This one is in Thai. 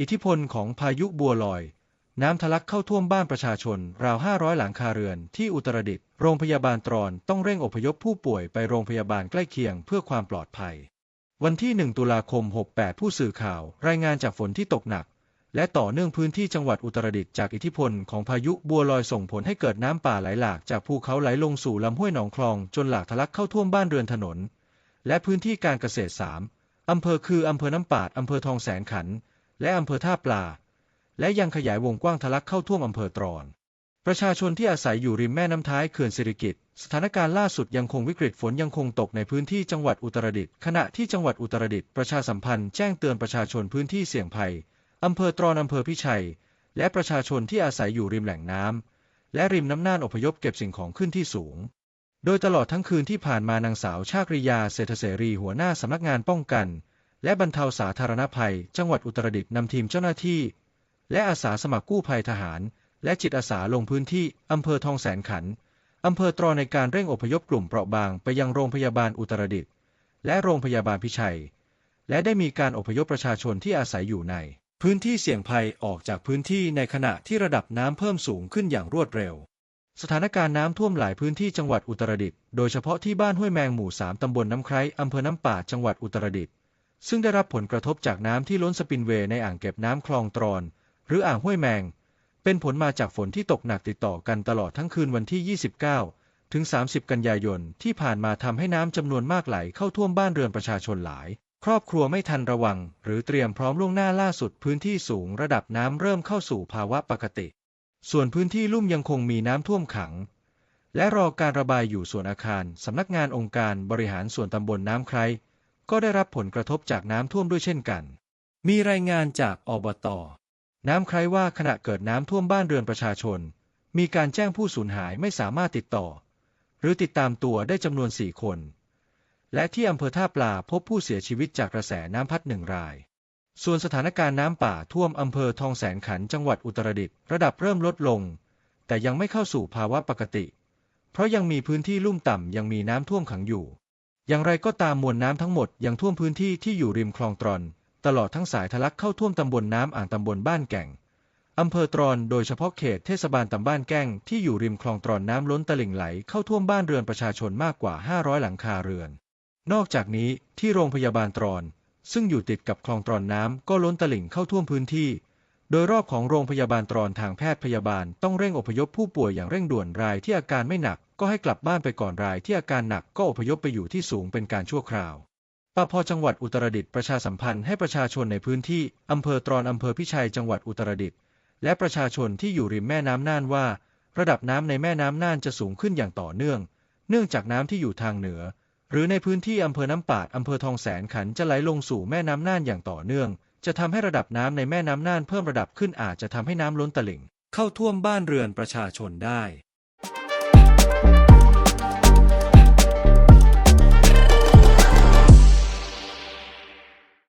อิทธิพลของพายุบัวลอย น้ำทะลักเข้าท่วมบ้านประชาชน ราว 500 หลังคาเรือนที่อุตรดิตถ์โรงพยาบาลตรอนต้องเร่งอพยพผู้ป่วยไปโรงพยาบาลใกล้เคียงเพื่อความปลอดภัย วันที่ 1 ตุลาคม 68 ผู้สื่อข่าว รายงานจากฝนที่ตกหนัก และต่อเนื่องพื้นที่จังหวัดอุตรดิตถ์จากอิทธิพลของพายุบัวลอยส่งผลให้เกิดน้ำป่าไหลหลากจากภูเขาไหลลงสู่ลำห้วยหนองคลอง จนหลากทะลักเข้าท่วมบ้านเรือนถนน และพื้นที่การเกษตรสามอำเภอคืออำเภอน้ำปาดอำเภอทองแสนขันธ์ และอำเภอท่าปลา และยังขยายวงกว้างทะลักเข้าท่วมอำเภอตรอน ประชาชนที่อาศัยอยู่ริมแม่น้ำท้ายเขื่อนสิริกิติ์สถานการณ์ล่าสุดยังคงวิกฤตฝนยังคงตกในพื้นที่จังหวัดอุตรดิตถ์ขณะที่จังหวัดอุตรดิตถ์ประชาสัมพันธ์แจ้งเตือนประชาชนพื้นที่เสี่ยงภัยอำเภอตรอนอำเภอพิชัย และประชาชนที่อาศัยอยู่ริมแหล่งน้ำและริมน้ำน่านอพยพเก็บสิ่งของขึ้นที่สูง โดยตลอดทั้งคืนที่ผ่านมานางสาวชาคริยาเศรษฐเสรีหัวหน้าสำนักงานป้องกัน และบรรเทาสาธารณภัย จังหวัดอุตรดิตถ์นำทีมเจ้าหน้าที่ และอาสาสมัครกู้ภัยทหาร และจิตอาสาลงพื้นที่อำเภอทองแสนขันอำเภอตรอในการเร่งอพยพกลุ่มเปราะบางไปยังโรงพยาบาลอุตรดิตถ์และโรงพยาบาลพิชัย และได้มีการอพยพประชาชนที่อาศัยอยู่ใน พื้นที่เสี่ยงภัยออกจากพื้นที่ในขณะที่ระดับน้ำเพิ่มสูงขึ้นอย่างรวดเร็ว สถานการณ์น้ำท่วมหลายพื้นที่จังหวัดอุตรดิตถ์โดยเฉพาะที่บ้านห้วยแมงหมู่สามตำบลน้ำไคร้อำเภอน้ำป่าจังหวัดอุตรดิตถ์ ซึ่งได้รับผลกระทบจากน้ำที่ล้นสปินเวย์ในอ่างเก็บน้ำคลองตรอน หรืออ่างห้วยแมง เป็นผลมาจากฝนที่ตกหนักติดต่อกันตลอดทั้งคืนวันที่ 29 ถึง 30 กันยายนที่ผ่านมาทำให้น้ำจำนวนมากไหลเข้าท่วมบ้านเรือนประชาชนหลาย ครอบครัวไม่ทันระวัง หรือเตรียมพร้อมล่วงหน้าล่าสุดพื้นที่สูงระดับน้ำเริ่มเข้าสู่ภาวะปกติ ส่วนพื้นที่ลุ่มยังคงมีน้ำท่วมขัง และรอการระบายอยู่ส่วนอาคารสำนักงานองค์การบริหารส่วนตำบลน้ำไคร ก็ได้รับผลกระทบจากน้ำท่วมด้วยเช่นกัน มีรายงานจากอบต น้ำไครว่าขณะเกิดน้ำท่วมบ้านเรือนประชาชน มีการแจ้งผู้สูญหายไม่สามารถติดต่อ หรือติดตามตัวได้จำนวนสี่คน และที่อำเภอท่าปลาพบผู้เสียชีวิตจากกระแสน้ำพัดหนึ่งราย ส่วนสถานการณ์น้ำป่าท่วมอำเภอทองแสนขันจังหวัดอุตรดิตถ์ระดับเริ่มลดลง แต่ยังไม่เข้าสู่ภาวะปกติ เพราะยังมีพื้นที่ลุ่มต่ำยังมีน้ำท่วมขังอยู่ อย่างไรก็ตามมวลน้ำทั้งหมดยังท่วมพื้นที่ที่อยู่ริมคลองตรอน ตลอดทั้งสายทะลักเข้าท่วมตำบลน้ำอ่างตำบลบ้านแก่งอำเภอตรอนโดยเฉพาะเขตเทศบาลตำบ้านแก้งที่อยู่ริมคลองตรอนน้ำล้นตลิ่งไหลเข้าท่วมบ้านเรือนประชาชนมากกว่า 500 หลังคาเรือน นอกจากนี้ที่โรงพยาบาลตรอน ซึ่งอยู่ติดกับคลองตรอนน้ำก็ล้นตลิ่งเข้าท่วมพื้นที่ โดยรอบของโรงพยาบาลตรอนทางแพทย์พยาบาลต้องเร่งอพยพผู้ป่วยอย่างเร่งด่วนรายที่อาการไม่หนัก ก็ให้กลับบ้านไปก่อนรายที่อาการหนักก็อพยพไปอยู่ที่สูงเป็นการชั่วคราวปพจังหวัดอุตรดิตถ์ประชาสัมพันธ์ให้ประชาชนในพื้นที่อำเภอตรอนอำเภอพิชัยจังหวัดอุตรดิตถ์และประชาชนที่อยู่ริมแม่น้ำน่านว่า ระดับน้ำในแม่น้ำน่านจะสูงขึ้นอย่างต่อเนื่อง เนื่องจากน้ำที่อยู่ทางเหนือ หรือในพื้นที่อำเภอน้ำปาดอำเภอทองแสนขันจะไหลลงสู่แม่น้ำน่านอย่างต่อเนื่อง จะทำให้ระดับน้ำในแม่น้ำน่านเพิ่มระดับขึ้นอาจจะทำให้น้ำล้นตลิ่ง เข้าท่วมบ้านเรือนประชาชนได้